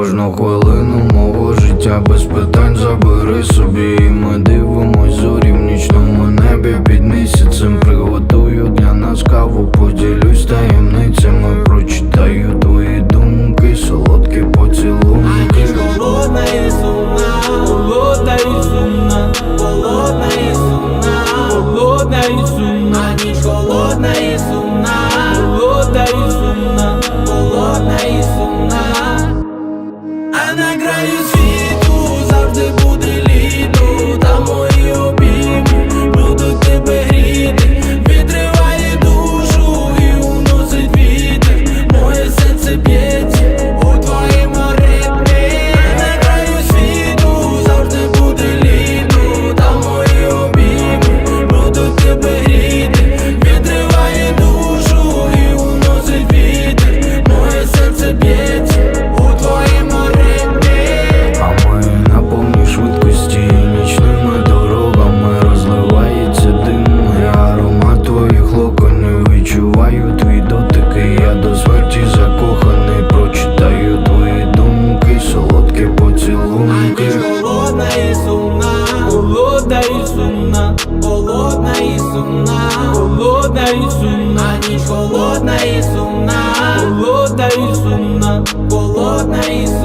кожну хвилину мого життя без питань забери собі. І ми дивимось зорі в нічному небі під місяцем. Приготую для нас каву, поділюсь таємницями. Прочитаю твої думки, солодкі поцілунки. Холодна і сумна, холодна і сумна, холодна і сумна, ніч холодна і сумна, на краю відчуваю твій дотики, я до смерті закоханий, прочитаю твої думки, солодкі поцілунки. Ти голодна і сумна, голодна і сумна, голодна і сумна, голодна і сумна, ніч холодна і сумна, голодна і сумна, голодна і сумна.